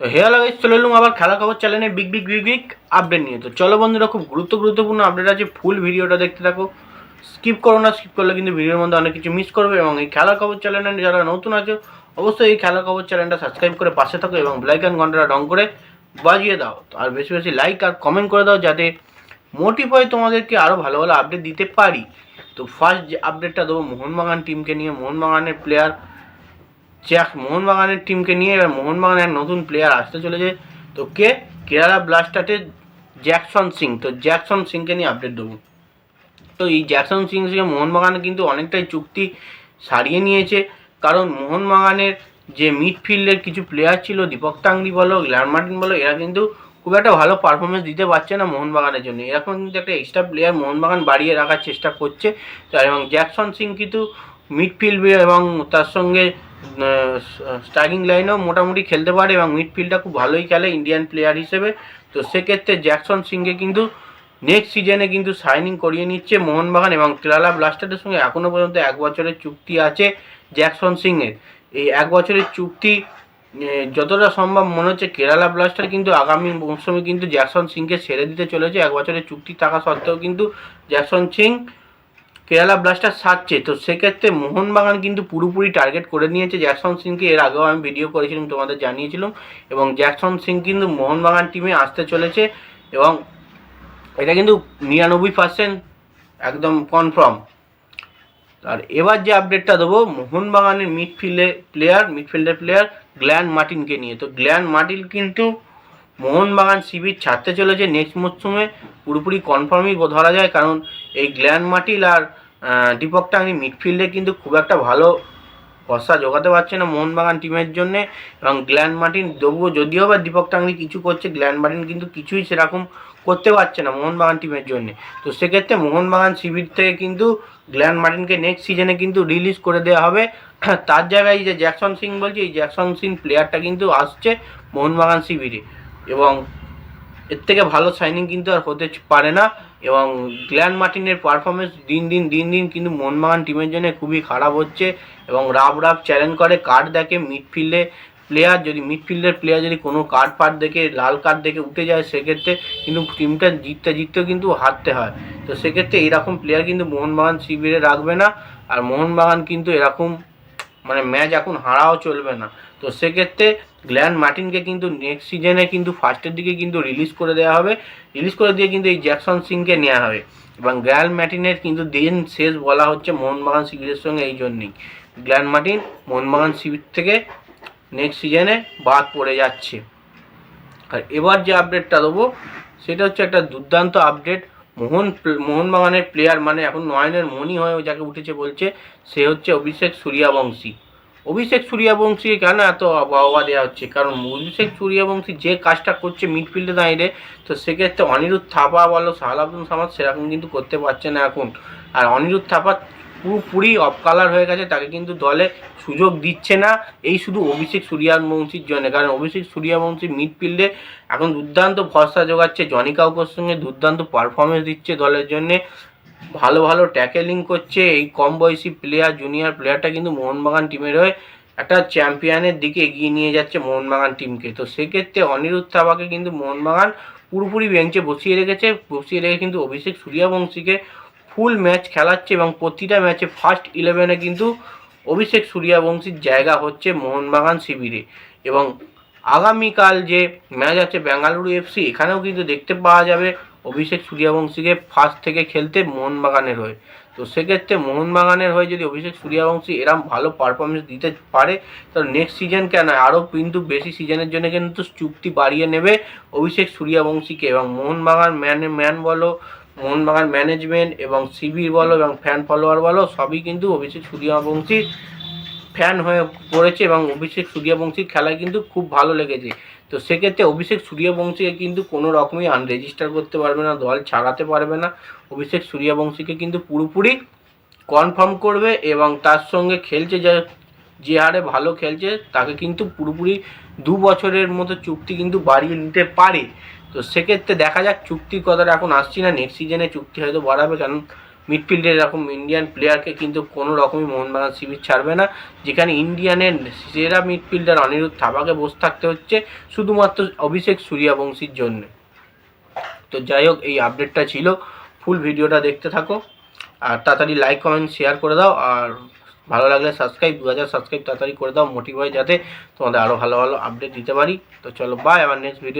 তো হেয়ার লাগাই চলে এলুম আবার খেলা খবর চ্যানেলে big big big big update নিয়ে। তো চলো বন্ধুরা, খুব গুরুত্ব গুরুত্বপূর্ণ আপডেট আছে ফুল ভিডিওটা দেখতে থাকো। স্কিপ করো না স্কিপ করলে কিন্তু ভিডিওর মধ্যে অনেক কিছু মিস করবে এবং এই খেলা খবর চ্যানেলে যারা নতুন আছে, অবশ্যই এই খেলা খবর চ্যানেলটা সাবস্ক্রাইব করে পাশে থাকো এবং ব্লাইকন ঘন্টাটা ডং করে বাজিয়ে দাও। তো আর বেশি বেশি লাইক আর কমেন্ট করে দাও, যাতে মোটিভ হয় তোমাদেরকে আরও ভালো ভালো আপডেট দিতে পারি। তো ফার্স্ট যে আপডেটটা দেবো, মোহনবাগান টিমকে নিয়ে। মোহনবাগানের প্লেয়ার জ্যাক মোহনবাগানের টিমকে নিয়ে এবার মোহনবাগানের এক নতুন প্লেয়ার আসতে চলেছে। তো কে? কেরালা ব্লাস্টার্সের জ্যাকসন সিং। তো জ্যাকসন সিংকে নিয়ে আপডেট দেবো। তো এই জ্যাকসন সিং থেকে মোহনবাগান কিন্তু অনেকটাই চুক্তি সারিয়ে নিয়েছে। কারণ মোহনবাগানের যে মিডফিল্ডের কিছু প্লেয়ার ছিল, দীপক তাংরি বলো গ্ল্যান মার্টিন বলো, এরা কিন্তু খুব একটা ভালো পারফরমেন্স দিতে পারছে না মোহনবাগানের জন্য। এরকম কিন্তু একটা এক্সট্রা প্লেয়ার মোহনবাগান বাড়িয়ে রাখার চেষ্টা করছে। এবং জ্যাকসন সিং কিন্তু মিডফিল্ড এবং তার সঙ্গে স্ট্রাইকিং লাইনেও মোটামুটি খেলতে পারে এবং মিডফিল্ডটা খুব ভালোই খেলে ইন্ডিয়ান প্লেয়ার হিসেবে। তো সেক্ষেত্রে জ্যাকসন সিংকে কিন্তু নেক্সট সিজনে কিন্তু সাইনিং করিয়ে নিচ্ছে মোহনবাগান এবং কেরালা ব্লাস্টারের সঙ্গে এখনও পর্যন্ত এক বছরের চুক্তি আছে জ্যাকসন সিংয়ের এই এক বছরের চুক্তি যতটা সম্ভব মনে হচ্ছে কেরালা ব্লাস্টার কিন্তু আগামী মৌসুমে কিন্তু জ্যাকসন সিংকে ছেড়ে দিতে চলেছে। এক বছরের চুক্তি থাকা সত্ত্বেও কিন্তু জ্যাকসন সিং কেরালা ব্লাস্টার সারছে। তো সেক্ষেত্রে মোহনবাগান কিন্তু পুরোপুরি টার্গেট করে নিয়েছে। জ্যাকসন সিংকে এর আগেও আমি ভিডিও করেছিলাম, তোমাদের জানিয়েছিলাম। এবং জ্যাকসন সিং কিন্তু মোহনবাগান টিমে আসতে চলেছে এবং এটা কিন্তু নিরানব্বই পার্সেন্ট একদম কনফার্ম আর এবার যে আপডেটটা দেবো, মোহনবাগানের মিডফিল্ডে প্লেয়ার মিডফিল্ডের প্লেয়ার গ্ল্যান মার্টিনকে নিয়ে। তো গ্ল্যান মার্টিন কিন্তু মোহনবাগান শিবির ছাড়তে চলেছে। নেক্সট মরশুমে পুরোপুরি কনফার্মই ধরা যায়। কারণ এই গ্ল্যান মার্টিল আর দীপক টাঙ্গি মিডফিল্ডে কিন্তু খুব একটা ভালো ভরসা জোগাতে পারছে না মোহনবাগান টিমের জন্য। এবং গ্ল্যান মার্টিন তবুও যদিও বা দীপক টাঙ্গি কিছু করছে, গ্ল্যান মার্টিন কিন্তু কিছুই সেরকম করতে পারছে না মোহনবাগান টিমের জন্য। তো সেক্ষেত্রে মোহনবাগান শিবির থেকে কিন্তু গ্ল্যান মার্টিনকে নেক্সট সিজনে কিন্তু রিলিজ করে দেওয়া হবে। তার জায়গায় যে জ্যাকসন সিং বলছে, এই জ্যাকসন সিং প্লেয়ারটা কিন্তু আসছে মোহনবাগান শিবিরে। এবং এর থেকে ভালো সাইনিং কিন্তু আর হতে পারে না। এবং গ্ল্যান মার্টিনের পারফরমেন্স দিন দিন দিন দিন কিন্তু মোহনবাগান টিমের জন্য খুবই খারাপ হচ্ছে এবং রাব রাব চ্যালেঞ্জ করে কার্ড দেখে মিডফিল্ডে প্লেয়ার যদি মিডফিল্ডের প্লেয়ার যদি কোনো কার্ড ফার্ড দেখে, লাল কার্ড দেখে উঠে যায়, সেক্ষেত্রে কিন্তু টিমটা জিততে, জিততেও কিন্তু হারতে হয়। তো সেক্ষেত্রে এরকম প্লেয়ার কিন্তু মোহনবাগান শিবিরে রাখবে না। আর মোহনবাগান কিন্তু এরকম মানে ম্যাচ এখন হারাও চলবে না। তো সেক্ষেত্রে গ্ল্যান মার্টিনকে কিন্তু নেক্সট সিজনে কিন্তু ফার্স্টের দিকে কিন্তু রিলিজ করে দেওয়া হবে। রিলিজ করে দিয়ে কিন্তু এই জ্যাকসন সিংকে নেওয়া হবে। এবং গ্ল্যান মার্টিনের কিন্তু দিন শেষ বলা হচ্ছে মোহনবাগান শিবিরের সঙ্গে এই জন্যই। গ্ল্যান মার্টিন মোহনবাগান শিবির থেকে নেক্সট সিজনে বাদ পড়ে যাচ্ছে। আর এবার যে আপডেটটা দেবো, সেটা হচ্ছে একটা দুর্দান্ত আপডেট মোহন মোহনবাগানের প্লেয়ার মানে এখন নয়নের মনি হয়ে যাকে উঠেছে বলছে, সে হচ্ছে অভিষেক সূর্যাবংশী। অভিষেক সূর্যাবংশীকে কেন এত বাহবা দেওয়া হচ্ছে? কারণ অভিষেক সূর্যাবংশী যে কাজটা করছে মিডফিল্ডে দাঁড়িয়ে, তো সেক্ষেত্রে অনিরুদ্ধ থাপা বলো সাহালাবুল সামাদ সেরকম কিন্তু করতে পারছে না এখন। আর অনিরুদ্ধ থাপা পুরোপুরি অফ কালার হয়ে গেছে, তাকে কিন্তু দলে সুযোগ দিচ্ছে না। এই শুধু অভিষেক সূর্যবংশীর জন্য, কারণ অভিষেক সূর্যবংশী মিডফিল্ডে এখন দুর্দান্ত ভরসা জোগাচ্ছে জনি কাউকোর সঙ্গে দুর্দান্ত পারফরমেন্স দিচ্ছে দলের জন্যে। ভালো ভালো ট্যাকেলিং করছে। এই কম বয়সী প্লেয়ার জুনিয়র প্লেয়ারটা কিন্তু মোহনবাগান টিমের হয়ে একটা চ্যাম্পিয়নের দিকে এগিয়ে নিয়ে যাচ্ছে মোহনবাগান টিমকে তো সেক্ষেত্রে অনিরুদ্ধ থাপাকে কিন্তু মোহনবাগান পুরোপুরি বেঞ্চে বসিয়ে রেখেছে। বসিয়ে রেখে কিন্তু অভিষেক সূর্যবংশীকে ফুল ম্যাচ খেলাচ্ছে এবং প্রতিটা ম্যাচে ফার্স্ট ইলেভেনে কিন্তু অভিষেক সূর্যবংশীর জায়গা হচ্ছে মোহনবাগান শিবিরে। এবং আগামীকাল যে ম্যাচ আছে বেঙ্গালুরু এফসি এখানেও কিন্তু দেখতে পাওয়া যাবে অভিষেক সূর্যবংশীকে ফার্স্ট থেকে খেলতে মোহনবাগানের হয়ে। তো সেক্ষেত্রে মোহনবাগানের হয়ে যদি অভিষেক সূর্যবংশী এরম ভালো পারফরমেন্স দিতে পারে তো নেক্সট সিজন কেন আরও কিন্তু বেশি সিজনের জন্য কিন্তু চুক্তি বাড়িয়ে নেবে অভিষেক সূর্যবংশীকে। এবং মোহনবাগান ম্যান ম্যান বলো মোহনবাগান ম্যানেজমেন্ট এবং শিবির বলো এবং ফ্যান ফলোয়ার বলো, সবই কিন্তু অভিষেক সূর্যবংশীর ফ্যান হয়ে পড়েছে এবং অভিষেক সূর্যবংশীর খেলা কিন্তু খুব ভালো লেগেছে। তো সেক্ষেত্রে অভিষেক সূর্যবংশীকে কিন্তু কোনো রকমই আনরেজিস্টার করতে পারবে না, দল ছাড়াতে পারবে না। অভিষেক সূর্যবংশীকে কিন্তু পুরোপুরি কনফার্ম করবে এবং তার সঙ্গে খেলছে যে যে হারে ভালো খেলছে, তাকে কিন্তু পুরোপুরি দু বছরের মতো চুক্তি কিন্তু বাড়িয়ে নিতে পারে। তো সেক্ষেত্রে দেখা যাক চুক্তির কথাটা এখন আসছি না নেক্সট সিজনে চুক্তি হয়তো বাড়াবে কারণ মিডফিল্ডে এরকম ইন্ডিয়ান প্লেয়ারকে কিন্তু কোনো রকমই মোহনবাগান শিবির ছাড়বে না, যেখানে ইন্ডিয়ানের সেরা মিডফিল্ডার অনিরুদ্ধ থাপাকে বসে থাকতে হচ্ছে, শুধুমাত্র অভিষেক সূর্যবংশীর জন্য। তো যাই হোক, এই আপডেটটা ছিল ফুল ভিডিওটা দেখতে থাকো, আর তাড়াতাড়ি লাইক কমেন্ট শেয়ার করে দাও, আর ভালো লাগলে সাবস্ক্রাইব দু হাজার সাবস্ক্রাইব তাড়াতাড়ি করে দাও মোটিভ হয় যাতে তোমাদের আরও ভালো ভালো আপডেট দিতে পারি। তো চলো বাই আবার নেক্সট ভিডিও